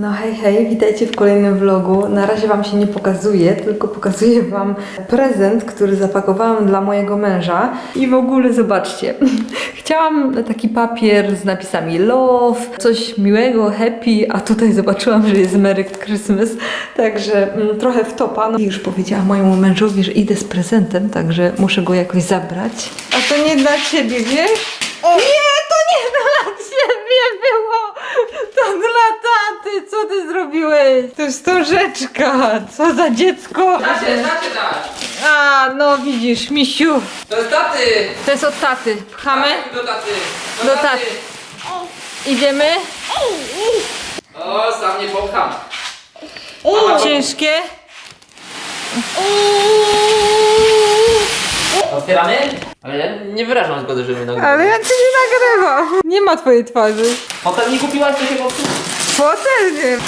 No hej, hej, witajcie w kolejnym vlogu. Na razie Wam się nie pokazuję, tylko pokazuję Wam prezent, który zapakowałam dla mojego męża. I w ogóle zobaczcie, chciałam taki papier z napisami love, coś miłego, happy, a tutaj zobaczyłam, że jest Merry Christmas, także mm, trochę wtopa. No i już powiedziałam mojemu mężowi, że idę z prezentem, także muszę go jakoś zabrać. A to nie dla Ciebie, wiesz? To nie dla Ciebie było! To dla taty! Co Ty To jest stożeczka! Co za dziecko! Dacie, dacie dać! A, no widzisz, misiu. To jest taty! To jest od taty. Pchamy? Tak, Do taty! Do taty. Idziemy? O, sam nie popcham. Ciężkie? Otwieramy? Ale ja nie wyrażam zgody, żeby nagrywać. Ale ja Cię nie nagrywam. Nie ma Twojej twarzy. Potem nie kupiłaś, to się popsuł. Fotel nie.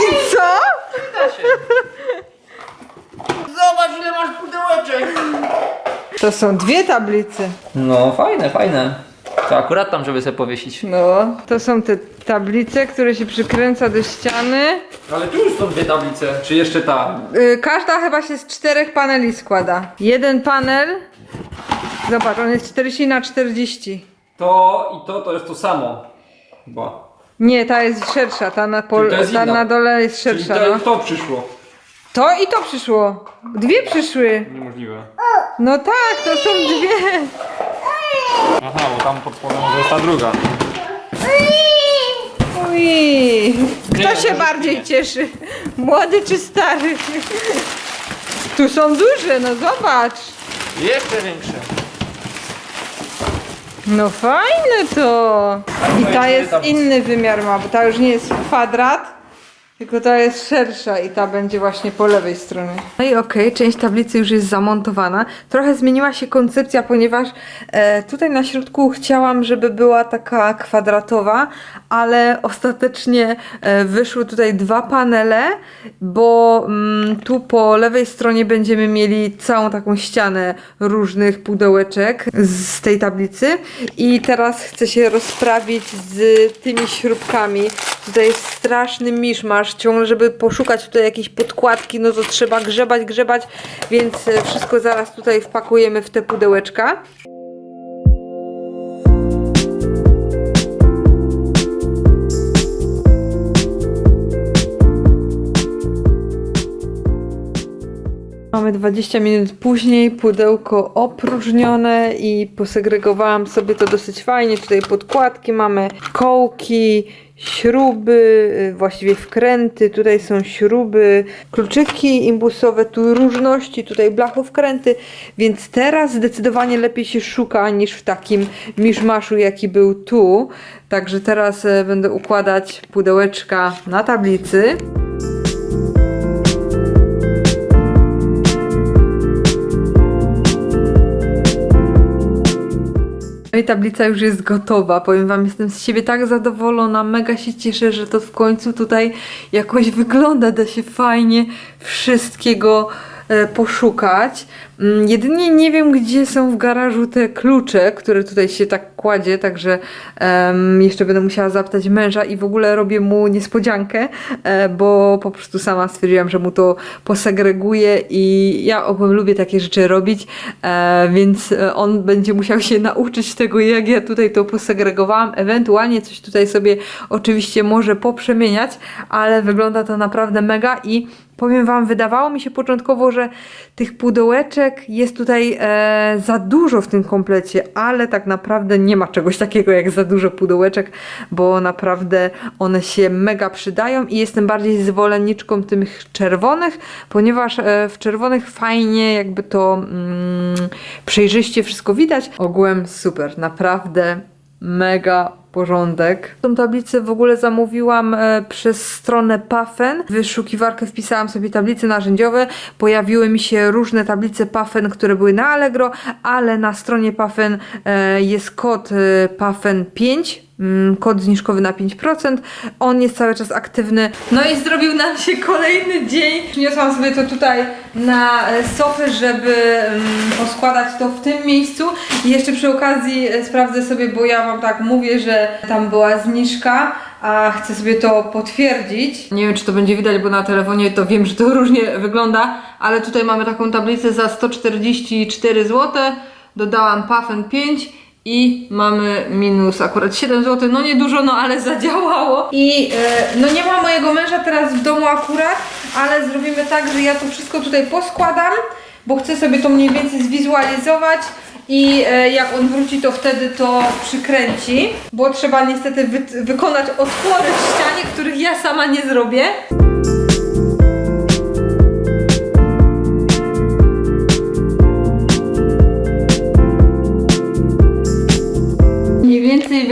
I co? Zobacz ile masz pudełeczek! To są dwie tablice. No, fajne, fajne. To akurat tam, żeby sobie powiesić. No, to są te tablice, które się przykręca do ściany. Ale tu już są dwie tablice. Czy jeszcze ta? Y, każda chyba się z czterech paneli składa. Jeden panel. Zobacz, on jest 40 na 40. To i to, to jest to samo. Chyba. Nie, ta jest szersza, ta na, pol, Czyli to jest ta inna. na dole jest Czyli szersza. to, No. to przyszło. To i to przyszło. Dwie przyszły. Niemożliwe. No tak, to są dwie. Aha, bo tam pod spodem może jest ta druga. Ui. Kto Nie, się może bardziej nie. cieszy? Młody czy stary? Tu są duże, no zobacz. Jeszcze większe. No fajne to. I ta jest inny wymiar ma, bo ta już nie jest kwadrat, tylko ta jest szersza i ta będzie właśnie po lewej stronie. No i okej, część tablicy już jest zamontowana. Trochę zmieniła się koncepcja, ponieważ e, tutaj na środku chciałam, żeby była taka kwadratowa, ale ostatecznie e, wyszły tutaj dwa panele, bo mm, tu po lewej stronie będziemy mieli całą taką ścianę różnych pudełeczek z tej tablicy i teraz chcę się rozprawić z tymi śrubkami. Tutaj jest straszny miszmasz, ciągle żeby poszukać tutaj jakiejś podkładki, no to trzeba grzebać, grzebać, więc e, wszystko zaraz tutaj wpakujemy w te pudełeczka. Mamy 20 minut później, pudełko opróżnione i posegregowałam sobie to dosyć fajnie. Tutaj podkładki mamy, kołki, śruby, y, właściwie wkręty, tutaj są śruby, kluczyki imbusowe, tu różności, tutaj blachowkręty, więc teraz zdecydowanie lepiej się szuka niż w takim miszmaszu, jaki był tu. Także teraz e, będę układać pudełeczka na tablicy. Tablica już jest gotowa. Powiem Wam, jestem z siebie tak zadowolona. Mega się cieszę, że to w końcu tutaj jakoś wygląda. Da się fajnie wszystkiego poszukać. Mm, Jedynie nie wiem, gdzie są w garażu te klucze, które tutaj się tak kładzie, także em, jeszcze będę musiała zapytać męża i w ogóle robię mu niespodziankę, e, bo po prostu sama stwierdziłam, że mu to posegreguję i ja ogólnie lubię takie rzeczy robić, e, więc e, on będzie musiał się nauczyć tego, jak ja tutaj to posegregowałam, ewentualnie coś tutaj sobie oczywiście może poprzemieniać, ale wygląda to naprawdę mega i Powiem Wam, wydawało mi się początkowo, że tych pudełeczek jest tutaj e, za dużo w tym komplecie, ale tak naprawdę nie ma czegoś takiego jak za dużo pudełeczek, bo naprawdę one się mega przydają i jestem bardziej zwolenniczką tych czerwonych, ponieważ e, w czerwonych fajnie jakby to mm, przejrzyście wszystko widać. Ogółem super, naprawdę mega porządek. Tą tablicę w ogóle zamówiłam e, przez stronę Pafen. W wyszukiwarkę wpisałam sobie tablice narzędziowe. Pojawiły mi się różne tablice Pafen, które były na Allegro, ale na stronie Pafen e, jest kod e, Pafen 5. mm, Kod zniżkowy na 5%. On jest cały czas aktywny. No i zrobił nam się kolejny dzień. Przyniosłam sobie to tutaj na e, sofę, żeby mm, poskładać to w tym miejscu. I jeszcze przy okazji e, sprawdzę sobie, bo ja wam tak mówię, że tam była zniżka, a chcę sobie to potwierdzić. Nie wiem, czy to będzie widać, bo na telefonie to wiem, że to różnie wygląda, ale tutaj mamy taką tablicę za 144 zł. Dodałam Puffen 5 i mamy minus akurat 7 zł. No nie dużo, no ale zadziałało. I e, no nie ma mojego męża teraz w domu akurat, ale zrobimy tak, że ja to wszystko tutaj poskładam, bo chcę sobie to mniej więcej zwizualizować. I e, jak on wróci, to wtedy to przykręci, bo trzeba niestety wy- wykonać otwory w ścianie, których ja sama nie zrobię.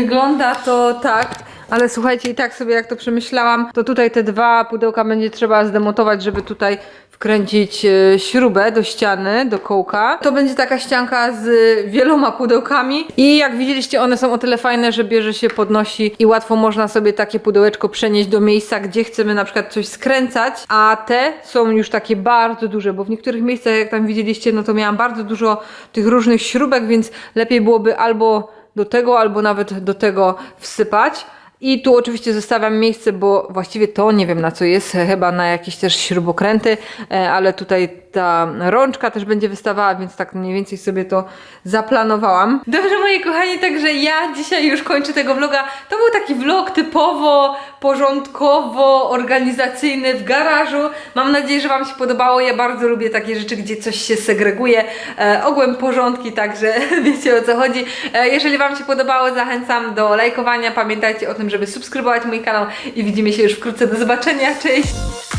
Wygląda to tak. Ale słuchajcie, i tak sobie jak to przemyślałam, to tutaj te dwa pudełka będzie trzeba zdemontować, żeby tutaj wkręcić e, śrubę do ściany, do kołka. To będzie taka ścianka z wieloma pudełkami i jak widzieliście, one są o tyle fajne, że bierze się, podnosi i łatwo można sobie takie pudełeczko przenieść do miejsca, gdzie chcemy na przykład coś skręcać, a te są już takie bardzo duże, bo w niektórych miejscach, jak tam widzieliście, no to miałam bardzo dużo tych różnych śrubek, więc lepiej byłoby albo do tego, albo nawet do tego wsypać. I tu oczywiście zostawiam miejsce, bo właściwie to nie wiem na co jest, chyba na jakieś też śrubokręty, e, ale tutaj ta rączka też będzie wystawała, więc tak mniej więcej sobie to zaplanowałam. Dobrze moi kochani, także ja dzisiaj już kończę tego vloga. To był taki vlog typowo porządkowo organizacyjny w garażu. Mam nadzieję, że Wam się podobało. Ja bardzo lubię takie rzeczy, gdzie coś się segreguje. E, porządki, także wiecie o co chodzi. E, jeżeli Wam się podobało, zachęcam do lajkowania. Pamiętajcie o tym, żeby subskrybować mój kanał i widzimy się już wkrótce. Do zobaczenia. Cześć!